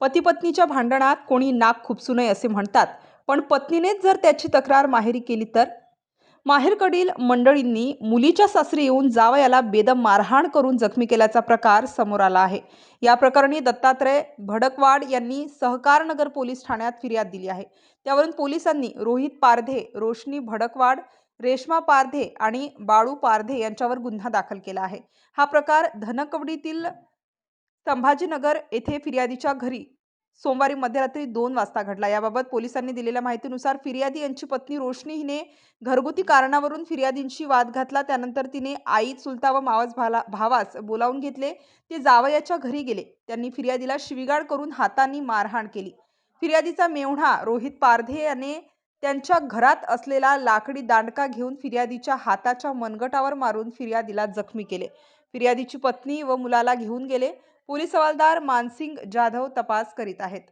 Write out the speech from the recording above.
पती पत्नीच्या भांडणात कोणी नाक खुपसू नये असे म्हणतात. पण पत्नीनेच जर त्याची तक्रार माहेरी केली तर? माहेरकडील मंडळींनी मुलीच्या सासरी येऊन जावयाला बेदम मारहाण करून जखमी केल्याचा प्रकार समोर आला आहे. या प्रकरणी दत्तात्रय भडकवाड यांनी सहकारनगर पोलीस ठाण्यात फिर्याद दिली आहे. त्यावरून पोलिसांनी रोहित पारधे रोशनी भडकवाड रेश्मा पारधे आणि बाळू पारधे यांच्यावर गुन्हा दाखल केला आहे. हा प्रकार धनकवडीतील संभाजीनगर येथे फिर्यादीच्या घरी सोमवारी मध्यरात्री दोन वाजता घडला. याबाबत पोलिसांनी दिलेल्या माहितीनुसार फिर्यादी यांची पत्नी रोशनी हिने घरगुती कारणावरून फिर्यादींशी वाद घातला. त्यानंतर तिने आई चुलता व मावास भाला भावास बोलावून घेतले. ते जावयाच्या घरी गेले. त्यांनी फिर्यादीला शिवीगाळ करून हातांनी मारहाण केली. फिर्यादीचा मेवणा रोहित पारधे याने त्यांच्या घरात असलेला लाकडी दांडका घेऊन फिर्यादीच्या हाताच्या मनगटावर मारून फिर्यादीला जखमी केले. फिर्यादीची पत्नी व मुलाला घेऊन गेले. पोलीस हवालदार मानसिंग जाधव तपास करीत आहेत.